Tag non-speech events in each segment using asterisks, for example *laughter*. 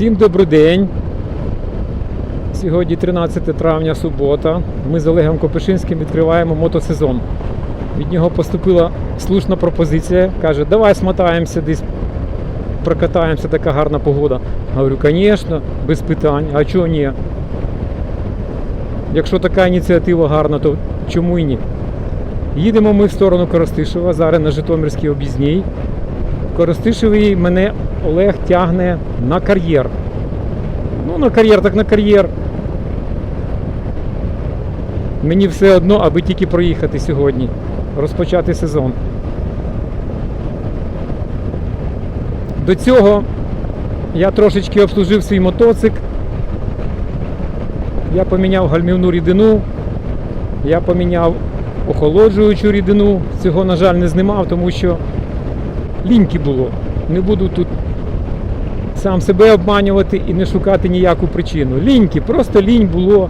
Всім добрий день. Сьогодні 13 травня, субота. Ми з Олегом Копишинським відкриваємо мотосезон. Від нього поступила слушна пропозиція. Каже, давай смотаємося десь, прокатаємося, така гарна погода. Говорю, звісно, без питань. А чого ні? Якщо така ініціатива гарна, то чому і ні? Їдемо ми в сторону Коростишева, зараз на Житомирській об'їзній. В Коростишеві мене Олег тягне на кар'єр. Ну, на кар'єр, так на кар'єр. Мені все одно, аби тільки проїхати сьогодні, розпочати сезон. До цього я трошечки обслужив свій мотоцикл. Я поміняв гальмівну рідину, я поміняв охолоджуючу рідину. Цього, на жаль, не знімав, тому що ліньки було. Не буду тут сам себе обманювати і не шукати ніяку причину. Ліньки, просто лінь було,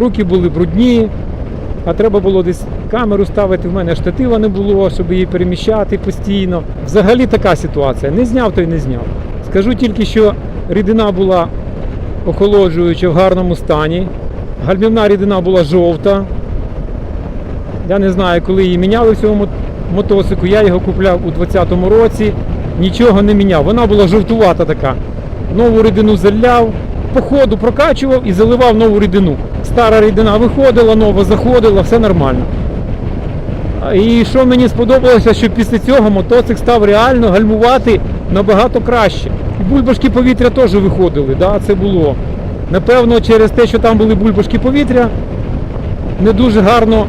руки були брудні, а треба було десь камеру ставити. В мене штатива не було, щоб її переміщати постійно. Взагалі така ситуація. Не зняв, то й не зняв. Скажу тільки, що рідина була охолоджуюча в гарному стані. Гальмівна рідина була жовта. Я не знаю, коли її міняли в цьому мотоцику. Я його купляв у 2020 році, нічого не міняв. Вона була жовтувата така. Нову рідину заляв, по ходу прокачував і заливав нову рідину. Стара рідина виходила, нова заходила, все нормально. І що мені сподобалося, що після цього мотоцикл став реально гальмувати набагато краще. І Бульбашки повітря теж виходили, да, це було. Напевно, через те, що там були бульбашки повітря, не дуже гарно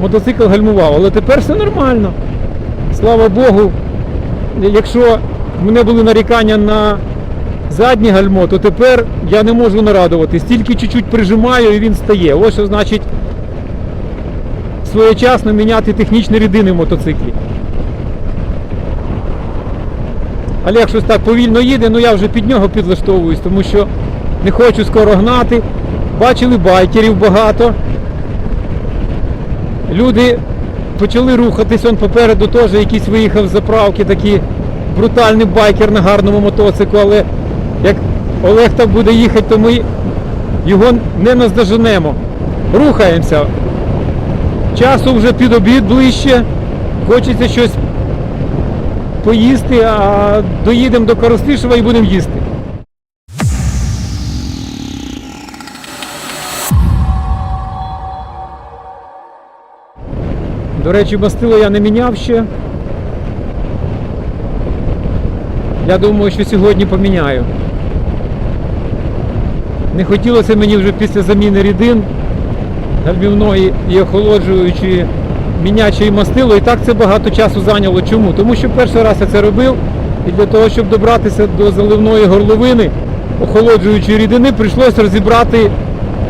мотоцикл гальмував, але тепер все нормально. Слава Богу, якщо в мене були нарікання на заднє гальмо, то тепер я не можу нарадуватись. Тільки чуть-чуть прижимаю і він стає. Ось що значить своєчасно міняти технічні рідини в мотоциклі. Олег щось так повільно їде, ну я вже під нього підлаштовуюсь, тому що не хочу скоро гнати. Бачили байкерів багато. Люди почали рухатись, он попереду теж якийсь виїхав з заправки, такий брутальний байкер на гарному мотоциклу, але як Олег так буде їхати, то ми його не наздоженемо. Рухаємося. Часу вже під обід ближче. Хочеться щось поїсти, а доїдемо до Коростишева і будемо їсти. До речі, мастило я не міняв ще. Я думаю, що сьогодні поміняю. Не хотілося мені вже після заміни рідин гальмівної і охолоджуючої мінячої мастило. І так це багато часу зайняло. Чому? Тому що перший раз я це робив, і для того, щоб добратися до заливної горловини охолоджуючої рідини, прийшлося розібрати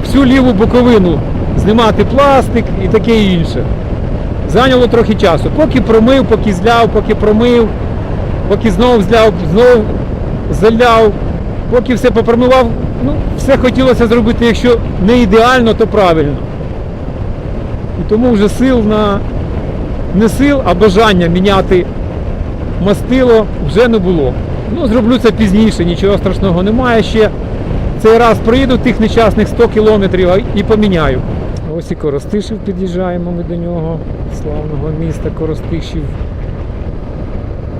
всю ліву боковину, знімати пластик і таке інше. Зайняло трохи часу. Поки промив, поки зляв, поки промив, поки знову зляв, знову заляв, поки все попромивав, ну, все хотілося зробити, якщо не ідеально, то правильно. І тому вже сил на не сил, а бажання міняти мастило вже не було. Ну, зроблю це пізніше, нічого страшного немає ще. Цей раз проїду тих нещасних 100 кілометрів і поміняю. Ось і Коростишів під'їжджаємо ми до нього, славного міста Коростишів.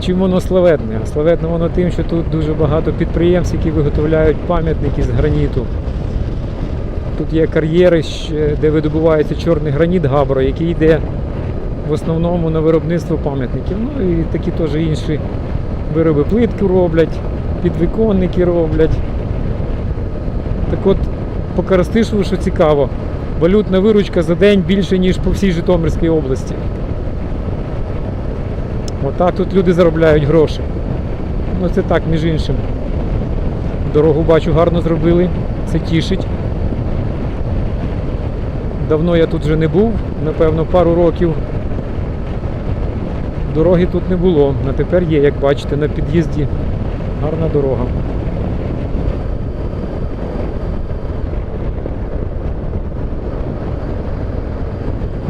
Чим воно славетне? Славетне воно тим, що тут дуже багато підприємств, які виготовляють пам'ятники з граніту. Тут є кар'єри, де видобувається чорний граніт габро, який йде в основному на виробництво пам'ятників. Ну і такі теж інші вироби плитку роблять, підвіконники роблять. Так от, по Коростишеву, що цікаво, валютна виручка за день більше, ніж по всій Житомирській області. Отак тут люди заробляють гроші. Ну це так, між іншим. Дорогу бачу, гарно зробили. Це тішить. Давно я тут вже не був, напевно, пару років. Дороги тут не було. А тепер є, як бачите, на під'їзді гарна дорога.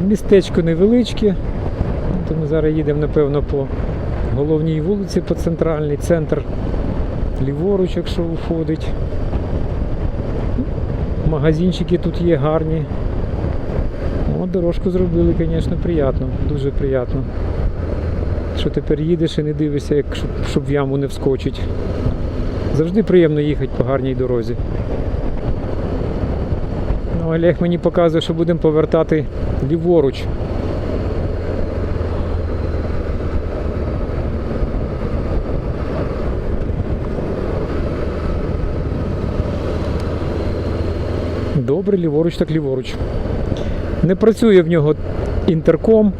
Містечко невеличке, то ми зараз їдемо, напевно, по головній вулиці, по центральний центр ліворуч, якщо виходить. Магазинчики тут є гарні. О, дорожку зробили, звісно, приємно, дуже приємно. Що тепер їдеш і не дивишся, як, щоб, щоб в яму не вскочить. Завжди приємно їхати по гарній дорозі. Ну, Олег мені показує, що будемо повертати ліворуч. Добре, ліворуч, так ліворуч. Не працює в нього інтерком.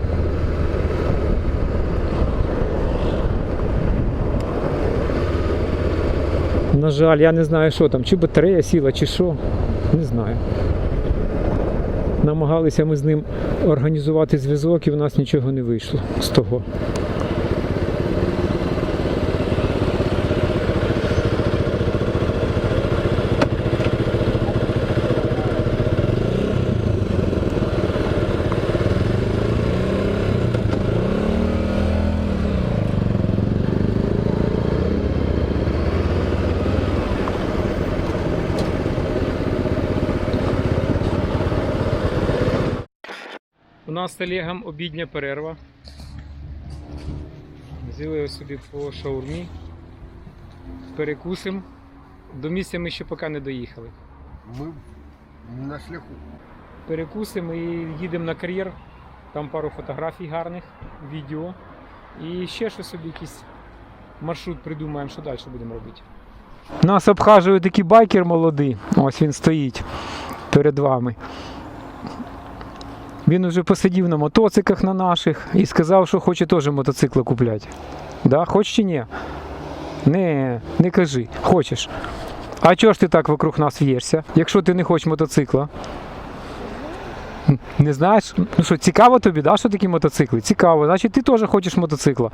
На жаль, я не знаю, що там, чи батарея сіла, чи що. Не знаю. Намагалися ми з ним організувати зв'язок і в нас нічого не вийшло з того. Нас з Олегом обідня перерва. Взяли ось собі по шаурмі. Перекусимо. До місця ми ще поки не доїхали. Мы на шляху. Перекусимо і їдемо на кар'єр. Там пару фотографій гарних, відео. І ще щось собі якийсь маршрут придумаємо, що далі будемо робити. Нас обхажує такий байкер молодий. Ось він стоїть перед вами. Він уже посидів на мотоциклах на наших і сказав, що хоче теж мотоцикли купляти. Да? Хочеш чи ні? Не, не кажи, хочеш. А чого ж ти так вокруг нас в'єшся, якщо ти не хочеш мотоцикла? Не знаєш? Ну що, цікаво тобі, да, що такі мотоцикли? Цікаво, значить ти теж хочеш мотоцикла.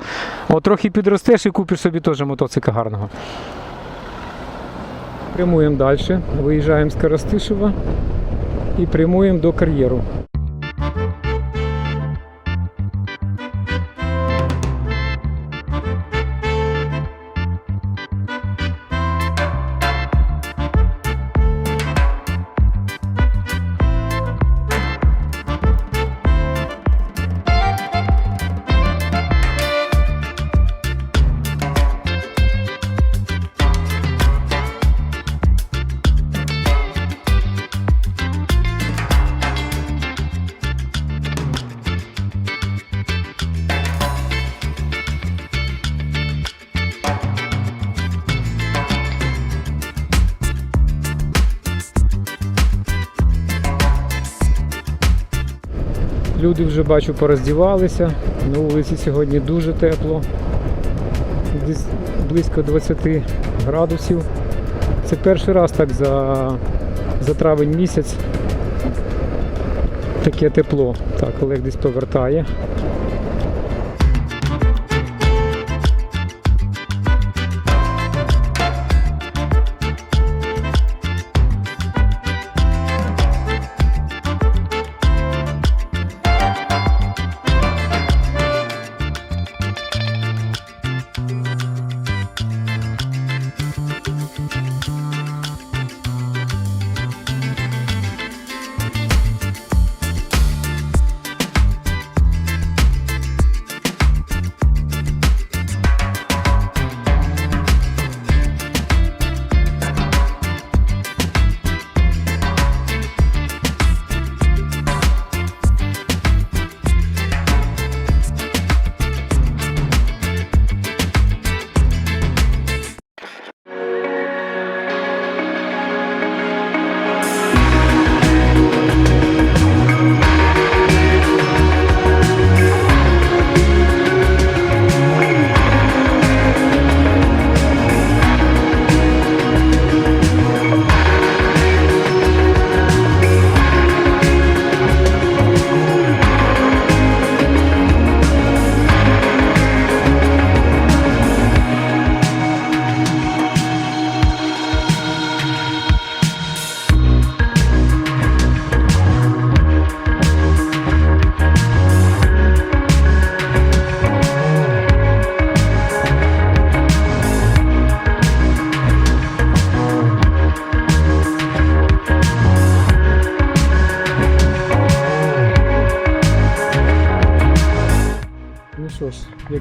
От трохи підростеш і купиш собі теж мотоцикла гарного. Прямуємо далі, виїжджаємо з Коростишева і прямуємо до кар'єру. Люди вже бачу пороздівалися. На вулиці сьогодні дуже тепло. Десь близько 20 градусів. Це перший раз так за, за травень місяць. Таке тепло. Так, Олег десь повертає.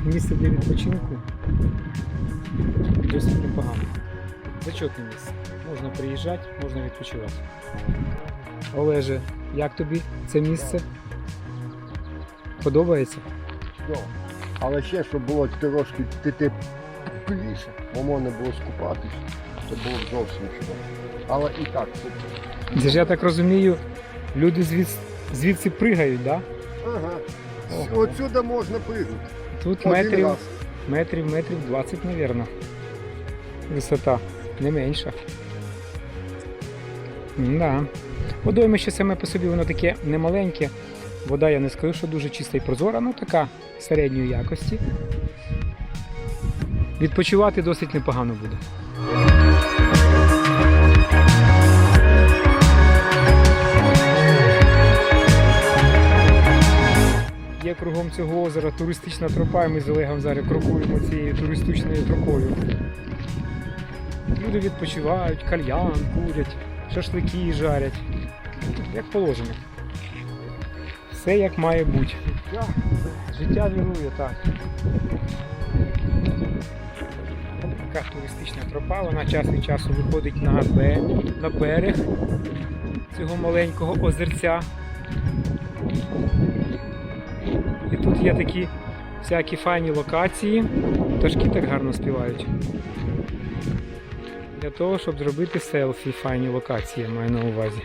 Як місце для відпочинку досить непогано. Зачетне місце. Можна приїжджати, можна відпочивати. Олеже, як тобі це місце? Подобається? Ну, але ще, щоб було трошки тепліше, бо можна було скупатись, це було б зовсім чудово. Але і так. Це ж я так розумію, люди звідси, звідси пригають, да? Ага. Ого. Отсюди можна пригнути. Тут Один метрів, раз. метрів, метрів 20, мабуть. Висота, не менша. Да. Водоймище саме по собі воно таке немаленьке. Вода, я не скажу, що дуже чиста і прозора, ну така середньої якості. Відпочивати досить непогано буде. Є кругом цього озера туристична тропа, і ми з Олегом зараз крокуємо цією туристичною тропою. Люди відпочивають, кальян курять, шашлики жарять. Як положено. Все як має бути. Життя вірує, так. Така туристична тропа, вона час від часу виходить на, на берег цього маленького озерця. Тут є такі всякі файні локації. Пташки так гарно співають. Для того, щоб зробити селфі, файні локації, я маю на увазі.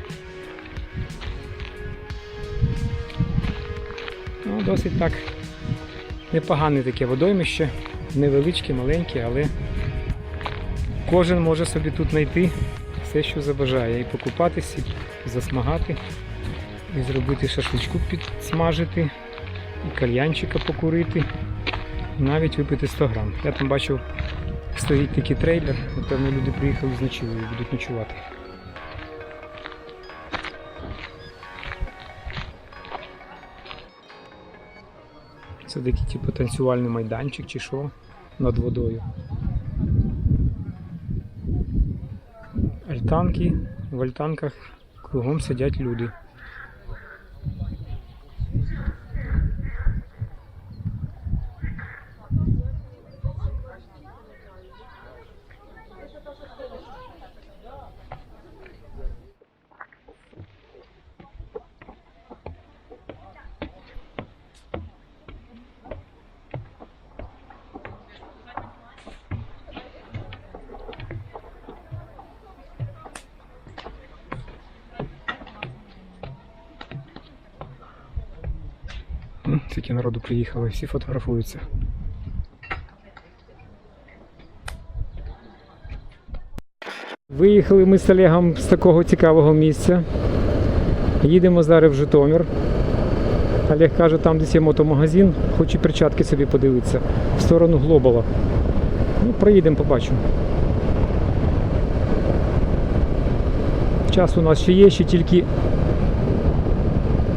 Ну, досить так непогане таке водоймище, невеличке, маленьке, але кожен може собі тут знайти все, що забажає. І покупатися, і засмагати, і зробити шашличку підсмажити, кальянчика покурити, навіть випити 100 грам. Я там бачив, стоїть такий трейлер, напевно, люди приїхали з ночівлею і будуть ночувати. Це такий типу танцювальний майданчик чи що над водою. Альтанки, в альтанках кругом сидять люди. Приїхало, всі фотографуються. Виїхали ми з Олегом з такого цікавого місця. Їдемо зараз в Житомир. Олег каже, там десь є мотомагазин, хоче перчатки собі подивитися в сторону Глобала. Ну, проїдемо, побачимо. Час у нас ще є, ще тільки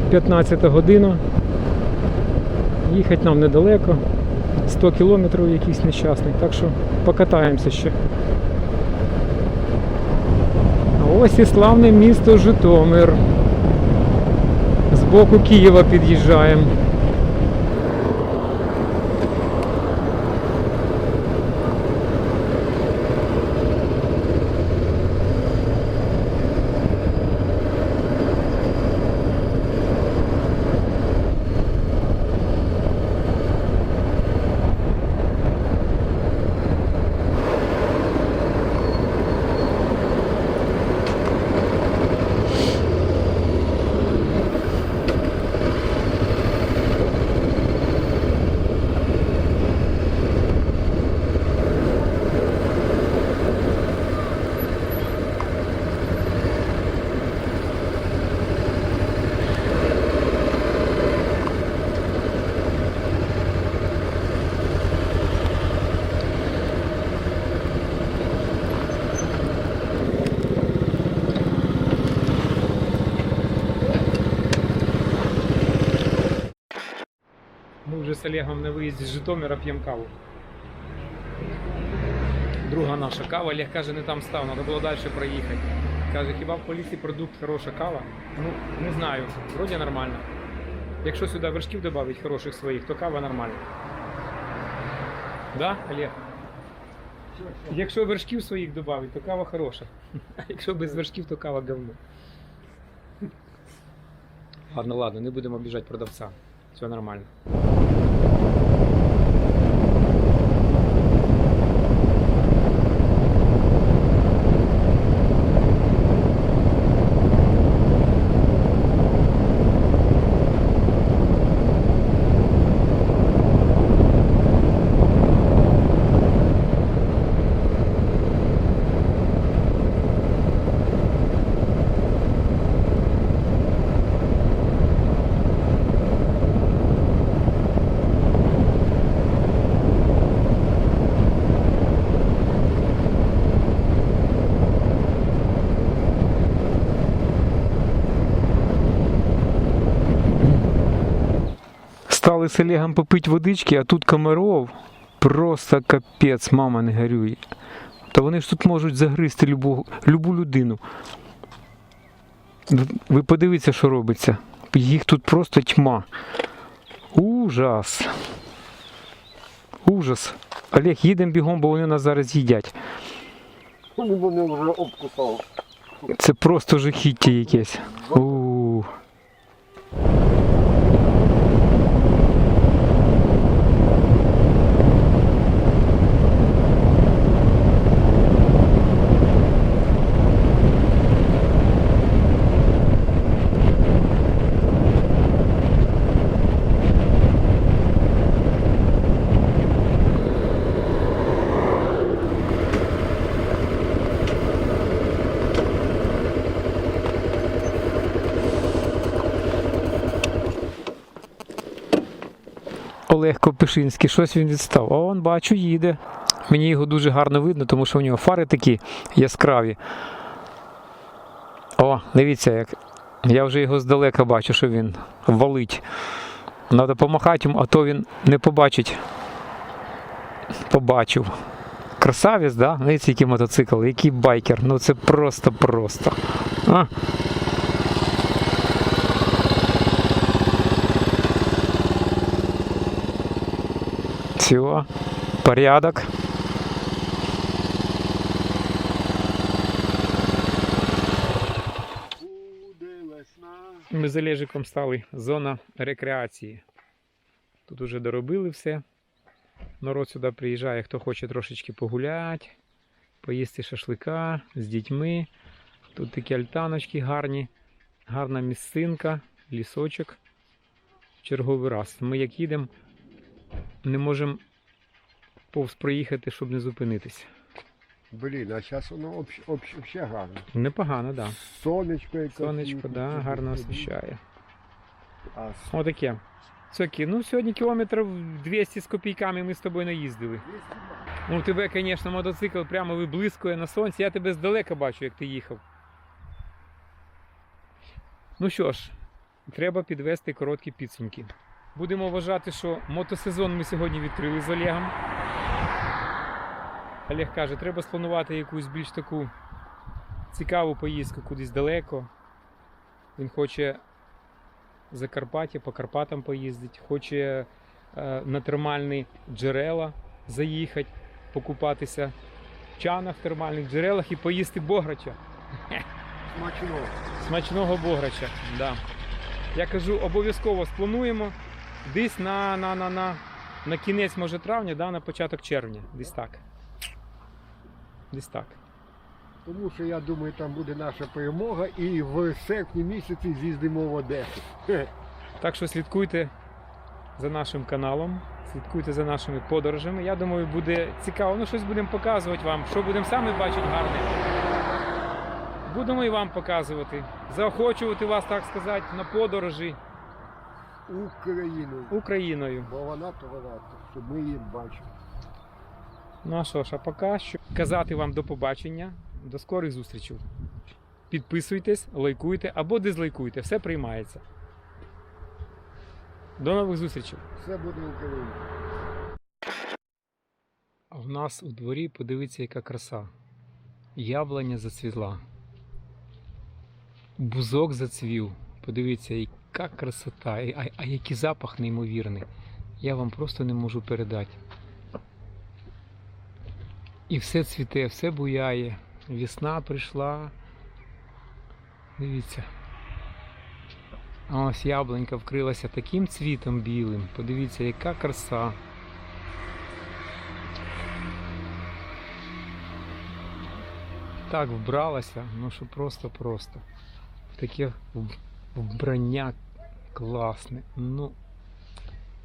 15 година. Їхати нам недалеко. 100 кілометрів якийсь нещасний, так що покатаємося ще. А ось і славне місто Житомир. З боку Києва під'їжджаємо. Олегом на виїзді з Житомира п'ємо каву. Друга наша кава, Олег каже, не там став, треба було далі проїхати. Каже, хіба в полісі продукт хороша кава? Ну, не знаю, вроді нормально. Якщо сюди вершків додати хороших своїх, то кава нормальна. Да, Олег? Якщо вершків своїх додати, то кава хороша. А якщо без вершків, то кава говно. Ладно, ладно, не будемо обіжати продавця. Все нормально. З Олегом попити водички, а тут комаров просто капець, мама не горює. Та вони ж тут можуть загризти любу, любу людину. Ви подивіться, що робиться. Їх тут просто тьма. Ужас. Ужас. Олег, їдемо бігом, бо вони нас зараз їдять. Вони вже обкусали. Це просто жахіття якесь. У. Олег Копишинський, щось він відстав. А он бачу, їде. Мені його дуже гарно видно, тому що у нього фари такі яскраві. О, дивіться, як. Я вже його здалека бачу, що він валить. Треба помахати йому, а то він не побачить. Побачив. Красавець, да? Дивіться, який мотоцикл, який байкер. Ну це просто-просто. А. Все, порядок. Ми з Олежиком стали зона рекреації. Тут уже доробили все. Народ сюди приїжджає, хто хоче трошечки погуляти, поїсти шашлика з дітьми. Тут такі альтаночки гарні, гарна місцинка, лісочок. Черговий раз. Ми як їдемо, не можемо повз проїхати, щоб не зупинитися. Блін, а зараз воно взагалі гарно. Непогано, так. Да. Сонечко яке. Сонечко, да, гарно освіщає. А Отаке. Сокі, ну сьогодні кілометрів 200 з копійками ми з тобою наїздили. Ну, у тебе, звісно, мотоцикл прямо виблискує на сонці. Я тебе здалека бачу, як ти їхав. Ну що ж, треба підвести короткі підсумки. Будемо вважати, що мотосезон ми сьогодні відкрили з Олегом. Олег каже, треба спланувати якусь більш таку цікаву поїздку кудись далеко. Він хоче Закарпаття, по Карпатам поїздить, хоче е, на термальні джерела заїхати, покупатися в чанах в термальних джерелах і поїсти бограча. Смачно. Смачного бограча. Да. Я кажу, обов'язково сплануємо десь на, на, на, на, на кінець, може, травня, да, на початок червня. Десь так. Десь так. Тому що я думаю, там буде наша перемога і в серпні місяці з'їздимо в Одесу. *laughs* Так що слідкуйте за нашим каналом, слідкуйте за нашими подорожами. Я думаю, буде цікаво. Ну, щось будемо показувати вам, що будемо самі бачити гарне. Будемо і вам показувати, заохочувати вас, так сказати, на подорожі Україною. Україною. Бо вона то вона, щоб ми її бачили. Ну а що ж, а поки що казати вам до побачення, до скорих зустрічей. Підписуйтесь, лайкуйте або дизлайкуйте, все приймається. До нових зустрічей. Все буде Україна. А в нас у дворі подивіться, яка краса. Яблуня зацвіла. Бузок зацвів. Подивіться, яка красота, а, а який запах неймовірний. Я вам просто не можу передати. І все цвіте, все буяє. Весна прийшла. Дивіться. А ось яблунька вкрилася таким цвітом білим. Подивіться, яка краса. Так вбралася, ну що просто-просто. В Таке вбрання класне. Ну,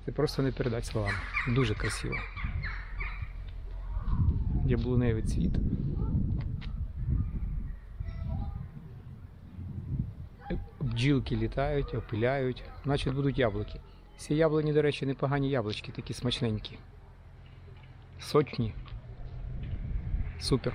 це просто не передати словами. Дуже красиво. Яблуневий цвіт. Бджілки літають, опиляють, значить будуть яблуки. Ці яблуні, до речі, непогані яблучки, такі смачненькі. Сочні. Супер.